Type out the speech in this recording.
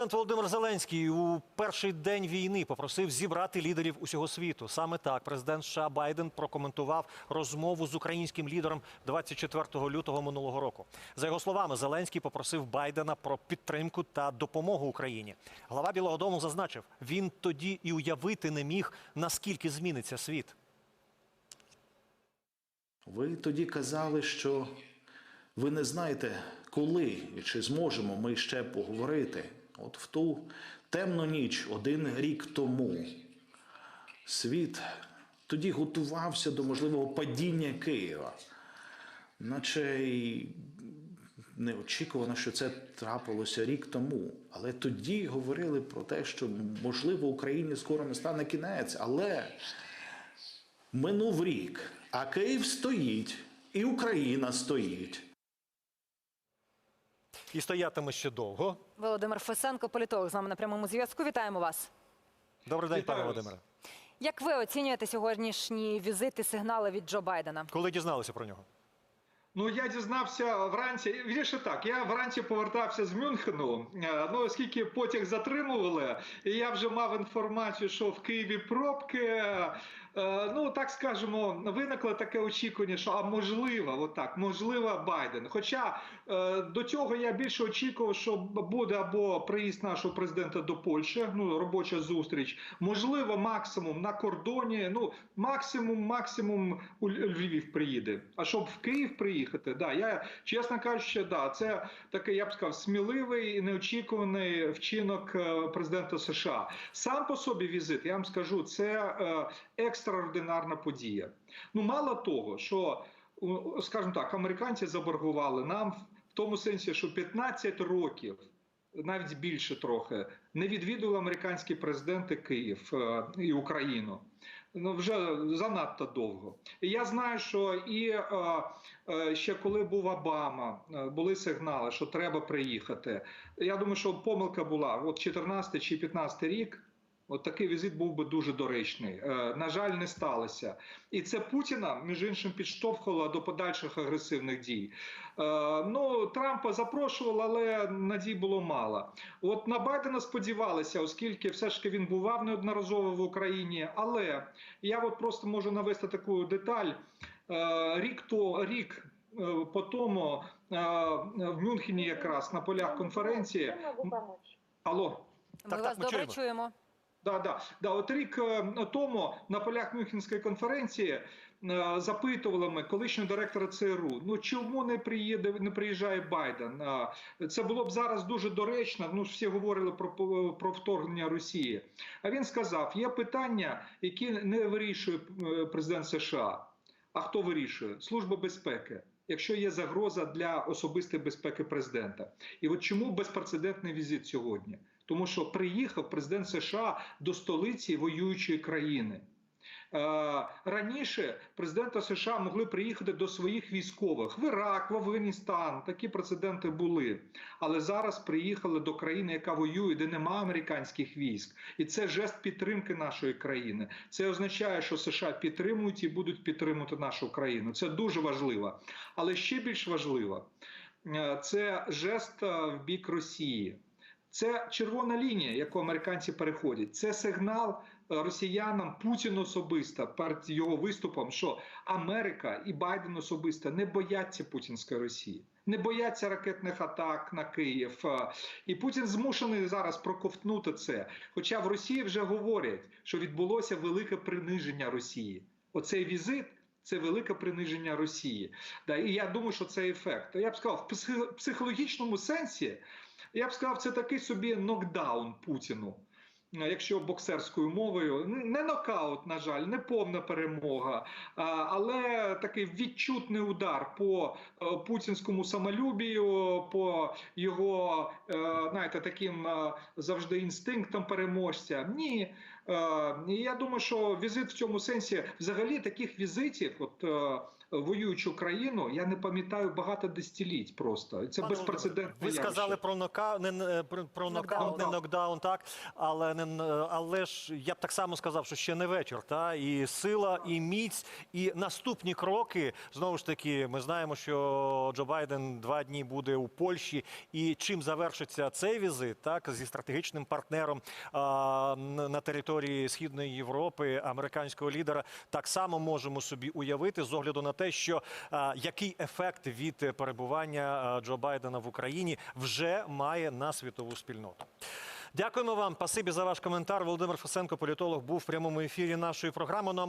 Президент Володимир Зеленський у перший день війни попросив зібрати лідерів усього світу. Саме так президент США Байден прокоментував розмову з українським лідером 24 лютого минулого року. За його словами, Зеленський попросив Байдена про підтримку та допомогу Україні. Глава Білого Дому зазначив, він тоді і уявити не міг, наскільки зміниться світ. Ви тоді казали, що ви не знаєте, коли і чи зможемо ми ще поговорити. От в ту темну ніч, один рік тому, світ тоді готувався до можливого падіння Києва. Наче й неочікувано, що це трапилося рік тому. Але тоді говорили про те, що можливо Україні скоро не стане кінець. Але Минув рік, а Київ стоїть, і Україна стоїть. І стоятиме ще довго. Володимир Фесенко, політолог з нами на прямому зв'язку. Вітаємо вас. Добрий день, пане Володимире. Як ви оцінюєте сьогоднішні візити сигнали від Джо Байдена? Коли дізналися про нього? Ну я дізнався вранці. Вірніше так, я вранці повертався з Мюнхену. Е, Ну оскільки потяг затримували, і я вже мав інформацію, що в Києві пробки. Ну так скажемо, виникло таке очікування, що а можливо, отак, можливо, Байден. Хоча е, до цього я більше очікував, що буде або приїзд нашого президента до Польщі, ну робоча зустріч, можливо, максимум на кордоні. Ну максимум, максимум у Львів приїде. А щоб в Київ приїхати, да, я чесно кажучи, да, це такий, я б сказав, сміливий і неочікуваний вчинок е, президента США. Сам по собі візит, я вам скажу, це е, екстраординарна подія. Ну, мало того, що скажімо так, американці заборгували нам в тому сенсі, що 15 років. Навіть більше трохи не відвідували американські президенти Київ е, і Україну. Ну вже занадто довго. І я знаю, що і е, е, ще коли був Обама, е, були сигнали, що треба приїхати. Я думаю, що помилка була от 14 чи 15 рік. От такий візит був би дуже доречний. Е, на жаль, не сталося. І це Путіна, між іншим, підштовхувало до подальших агресивних дій. Е, ну, Трампа запрошували, але надій було мало. От на Байдена сподівалися, оскільки все ж таки він бував неодноразово в Україні. Але я от просто можу навести таку деталь. Е, рік то рік. е, По тому е, в Мюнхені якраз на полях конференції. Алло, Ми так, вас ми добре чуємо. чуємо. Да, да, да. От рік е, тому на полях Мюнхенської конференції е, запитували ми колишнього директора ЦРУ. Ну чому не приїде, не приїжджає Байден? Це було б зараз дуже доречно. Ну всі говорили про про вторгнення Росії. А він сказав: є питання, які не вирішує е, президент США. А хто вирішує? Служба безпеки. Якщо є загроза для особистої безпеки президента, і от чому безпрецедентний візит сьогодні? Тому що приїхав президент США до столиці воюючої країни. Е, Раніше президента США могли приїхати до своїх військових в Ірак, в Афганістан. Такі прецеденти були. Але зараз приїхали до країни, яка воює, де нема американських військ, і це жест підтримки нашої країни. Це означає, що США підтримують і будуть підтримувати нашу країну. Це дуже важливо. Але ще більш важливо е, це жест е, в бік Росії. Це червона лінія, яку американці переходять. Це сигнал е, росіянам Путін особисто перед його виступом, що Америка і Байден особисто не бояться путінської Росії, не бояться ракетних атак на Київ. Е, І Путін змушений зараз проковтнути це. Хоча в Росії вже говорять, що відбулося велике приниження Росії. Оцей візит. Це велике приниження Росії. Да, і я думаю, що це ефект. Я б сказав, в психо- психологічному сенсі, я б сказав, це такий собі нокдаун Путіну. Е, Якщо боксерською мовою, не нокаут, на жаль, не повна перемога, але такий відчутний удар по е, путінському самолюбію, по його, е, знаєте, таким е, завжди інстинктам переможця. Ні, я думаю, що візит в цьому сенсі, взагалі, таких візитів, от воюючу країну, я не пам'ятаю багато десятиліть. Просто це Пане безпрецедентне. Володимире, Ви сказали про нокаут, не, не- про, про нокаут, не Нокдаун. нокдаун, так. Але не але ж я б так само сказав, що ще не вечір. Та і сила, і міць, і наступні кроки. Знову ж таки, ми знаємо, що Джо Байден два дні буде у Польщі. І чим завершиться цей візит, так зі стратегічним партнером а, на території східної Європи, американського лідера, так само можемо собі уявити з огляду на те, що а, який ефект від перебування Джо Байдена в Україні вже має на світову спільноту. Дякуємо вам. Пасибі за ваш коментар. Володимир Фасенко, політолог, був в прямому ефірі нашої програми. Ну,